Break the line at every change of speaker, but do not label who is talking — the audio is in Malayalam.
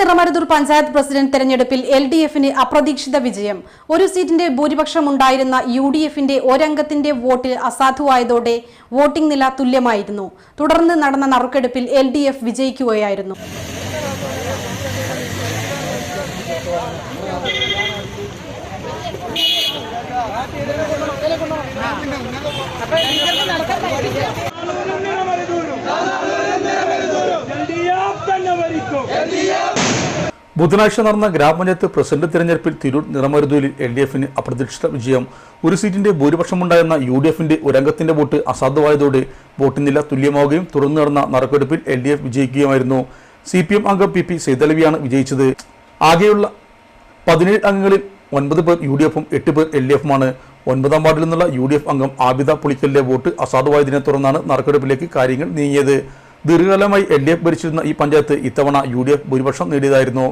നിറമരുതൂർ പഞ്ചായത്ത് പ്രസിഡന്റ് തെരഞ്ഞെടുപ്പിൽ എൽ ഡി എഫിന് അപ്രതീക്ഷിത വിജയം. ഒരു സീറ്റിന്റെ ഭൂരിപക്ഷം ഉണ്ടായിരുന്ന യു ഡി എഫിന്റെ ഒരംഗത്തിന്റെ വോട്ടിൽ അസാധുവായതോടെ വോട്ടിംഗ് നില തുല്യമായിരുന്നു. തുടർന്ന് നടന്ന നറുക്കെടുപ്പിൽ എൽ ഡി എഫ് വിജയിക്കുകയായിരുന്നു.
തന്നെ
ബുധനാഴ്ച നടന്ന ഗ്രാമപഞ്ചായത്ത് പ്രസിഡന്റ് തിരഞ്ഞെടുപ്പിൽ തിരൂർ നിറമരുതൂരിൽ എൽ ഡി എഫിന് അപ്രതീക്ഷിത വിജയം. ഒരു സീറ്റിന്റെ ഭൂരിപക്ഷമുണ്ടായിരുന്ന യു ഡി എഫിന്റെ ഒരംഗത്തിന്റെ വോട്ട് അസാധുവായതോടെ വോട്ടിന് നില തുല്യമാവുകയും തുടർന്ന് നടന്ന നറുക്കെടുപ്പിൽ എൽ ഡി എഫ് വിജയിക്കുകയുമായിരുന്നു. സി പി എം അംഗം പി പി സൈതലവിയാണ് വിജയിച്ചത്. ആകെയുള്ള പതിനേഴ് അംഗങ്ങളിൽ ഒൻപത് പേർ യു ഡി എഫും എട്ട് പേർ എൽ ഡി എഫുമാണ്. ഒൻപതാം വാർഡിൽ നിന്നുള്ള യു ഡി എഫ് അംഗം ആബിദ പുളിക്കലിന്റെ വോട്ട് അസാധുവായതിനെ തുടർന്നാണ് നറുക്കെടുപ്പിലേക്ക് കാര്യങ്ങൾ നീങ്ങിയത്. ദീർഘകാലമായി എൽ ഡി എഫ് ഭരിച്ചിരുന്ന ഈ പഞ്ചായത്ത് ഇത്തവണ യു ഡി എഫ് ഭൂരിപക്ഷം നേടിയതായിരുന്നു.